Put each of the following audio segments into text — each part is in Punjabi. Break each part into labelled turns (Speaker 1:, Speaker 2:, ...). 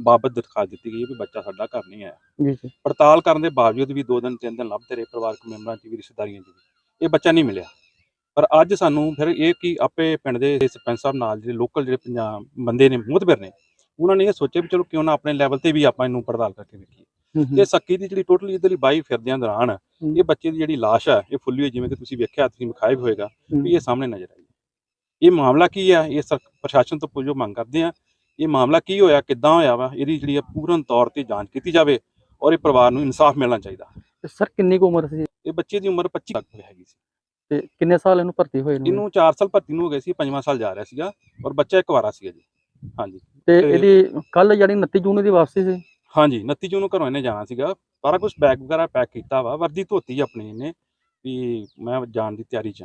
Speaker 1: ਬਾਬਤ ਦਰਖਾਸਤ ਦਿੱਤੀ ਗਈ ਵੀ ਬੱਚਾ ਸਾਡਾ ਘਰ ਨਹੀਂ ਆਇਆ।
Speaker 2: ਜੀ ਜੀ।
Speaker 1: ਪੜਤਾਲ ਕਰਨ ਦੇ ਬਾਵਜੂਦ ਵੀ ਦੋ ਦਿਨ ਤਿੰਨ ਦਿਨ ਲੱਭਦੇ ਰਹੇ ਪਰਿਵਾਰਕ ਮੈਂਬਰਾਂ 'ਚ ਵੀ ਰਿਸ਼ਤੇਦਾਰੀਆਂ 'ਚ ਵੀ। ਇਹ ਬੱਚਾ ਨਹੀਂ ਮਿਲਿਆ। ਪਰ ਅੱਜ ਸਾਨੂੰ ਫਿਰ ਇਹ ਕਿ ਆਪੇ ਪਿੰਡ ਦੇ ਸਰਪੰਚ ਸਾਹਿਬ ਨਾਲ ਜਿਹੜੇ ਲੋਕਲ ਜਿਹੜੇ ਪੰਜਾਬ ਬੰਦੇ ਨੇ ਮੁਹਤਬਰ ਨੇ ਉਹਨਾਂ ਨੇ ਇਹ ਸੋਚਿਆ ਵੀ ਚਲੋ ਕਿਉਂ ਨਾ ਆਪਣੇ ਲੈਵਲ ਤੇ ਵੀ ਆਪਾਂ ਇਹਨੂੰ ਪੜਤਾਲ ਕਰਕੇ ਵੇਖੀਏ।
Speaker 2: ਹੂੰ ਹੂੰ,
Speaker 1: ਤੇ ਸੱਕੀ ਦੀ ਜਿਹੜੀ ਟੋਟਲੀ ਇਧਰਲੀ ਬਾਈ ਫਿਰਦਿਆਂ ਦੌਰਾਨ
Speaker 2: ਹੂੰ।
Speaker 1: ਇਹ ਬੱਚੇ ਦੀ ਜਿਹੜੀ ਲਾਸ਼ ਹੈ ਇਹ ਫੁੱਲੀ ਹੋਈ ਜਿਵੇਂ ਕਿ ਤੁਸੀਂ ਵੇਖਿਆ ਤੁਸੀਂ ਵਿਖਾਇਆ ਹੋਏਗਾ
Speaker 2: ਹੂੰ,
Speaker 1: ਵੀ ਇਹ ਸਾਹਮਣੇ ਨਜ਼ਰ ਆਈ ਇਹ ਮਾਮਲਾ ਕੀ ਆ? ਇਹ ਪ੍ਰਸ਼ਾਸਨ ਤੋਂ ਪੁੱਛੋ ਮੰਗ ਕਰਦੇ ਆ ਇਹ ਮਾਮਲਾ ਕੀ ਹੋਇਆ ਕਿੱਦਾਂ ਹੋਇਆ ਵਾ ਇਹਦੀ ਜਿਹੜੀ ਆ ਪੂਰਨ ਤੌਰ ਤੇ ਜਾਂਚ ਕੀਤੀ ਜਾਵੇ ਔਰ ਇਹ ਪਰਿਵਾਰ ਨੂੰ ਇਨਸਾਫ ਮਿਲਣਾ ਚਾਹੀਦਾ।
Speaker 2: ਤੇ ਸਰ ਕਿੰਨੀ ਕੁ ਉਮਰ ਸੀ?
Speaker 1: ਇਹ ਬੱਚੇ ਦੀ ਉਮਰ 25 ਤੱਕ ਹੈਗੀ ਸੀ।
Speaker 2: ਤੇ ਕਿੰਨੇ ਸਾਲ ਇਹਨੂੰ ਭਰਤੀ ਹੋਏ ਨੂੰ
Speaker 1: ਇਹਨੂੰ 4 ਸਾਲ ਭਰਤੀ ਨੂੰ ਹੋ ਗਏ ਸੀ ਪੰਜਵਾਂ ਸਾਲ ਜਾ ਰਿਹਾ ਸੀਗਾ ਔਰ ਬੱਚਾ ਇੱਕ ਵਾਰਾ ਸੀਗਾ ਜੀ। ਹਾਂਜੀ।
Speaker 2: ਤੇ ਇਹਦੀ ਕੱਲ ਯਾਨੀ 29 ਜੂਨ ਦੀ ਵਾਪਸੀ ਸੀ?
Speaker 1: ਹਾਂਜੀ 29 ਜੂਨ ਨੂੰ ਘਰੋਂ ਇਹਨੇ ਜਾਣਾ ਸੀਗਾ। ਸਾਰਾ ਕੁਝ ਬੈਗ ਵਗੈਰਾ ਪੈਕ ਕੀਤਾ ਵਾ ਵਰਦੀ ਧੋਤੀ ਆਪਣੀ ਇਹਨੇ ਵੀ ਮੈਂ ਜਾਣ ਦੀ ਤਿਆਰੀ 'ਚ।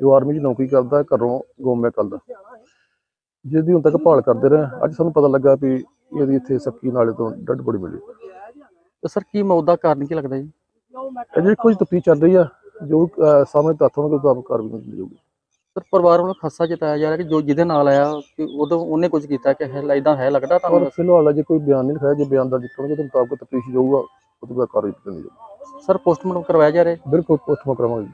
Speaker 3: ਜੋ ਆਰਮੀ 'ਚ ਨੌਕਰੀ ਕਰਦਾ ਘਰੋਂ ਗੋਮੇ ਕੱਲ ਦਾ। ਜਿਹਦੀ ਹੁਣ ਤੱਕ ਭਾਲ ਕਰਦੇ ਰਹੇ ਅੱਜ ਸਾਨੂੰ ਪਤਾ ਲੱਗਾ ਵੀ ਇਹਦੀ ਇੱਥੇ ਸੱਕੀ ਨਾਲੇ ਤੋਂ ਡੱਡ ਬੜੀ ਮਿਲੀ।
Speaker 2: ਤੇ ਸਰ ਕੀ ਮੌਤ ਦਾ ਕਾਰਨ ਕੀ ਲੱਗਦਾ ਜੀ?
Speaker 3: ਅਜੇ ਕੁਝ ਤਫਤੀਸ਼ ਚੱਲ ਰਹੀ ਆ ਜੋ ਸਾਹਮਣੇ ਤੱਥ ਹੋਣਗੇ ਤੁਹਾਨੂੰ ਕਾਰਵਾਈ ਮਿਲ ਜਾਊਗੀ
Speaker 2: ਸਰ ਪਰਿਵਾਰ ਵੱਲੋਂ ਖਾਸਾ ਜਤਾਇਆ ਜਾ ਰਿਹਾ ਕਿ ਜੋ ਜਿਹਦੇ ਨਾਲ ਆਇਆ ਕਿ ਉਦੋਂ ਉਹਨੇ ਕੁਝ ਕੀਤਾ ਕਿ ਹੈ ਇਦਾਂ ਹੈ ਲੱਗਦਾ ਤੁਹਾਨੂੰ
Speaker 3: ਫਿਲਹਾਲ ਅਜੇ ਕੋਈ ਬਿਆਨ ਨਹੀਂ ਲਿਖਾਇਆ ਜੇ ਬਿਆਨ ਦਰਜ ਕਰਨਗੇ ਤਾਂ ਮੁਤਾਬਕ ਤਫਤੀਸ਼ ਜਾਊਗਾ ਤੋਂ ਬਾਅਦ ਕਾਰਵਾਈ ਕੀਤੀ ਜਾਊਗੀ।
Speaker 2: ਸਰ ਪੋਸਟਮਾਰਟਮ ਕਰਵਾਇਆ ਜਾ ਰਿਹਾ?
Speaker 3: ਬਿਲਕੁਲ ਪੋਸਟਮਾਰਟਮ ਕਰਾਵਾਂਗੇ।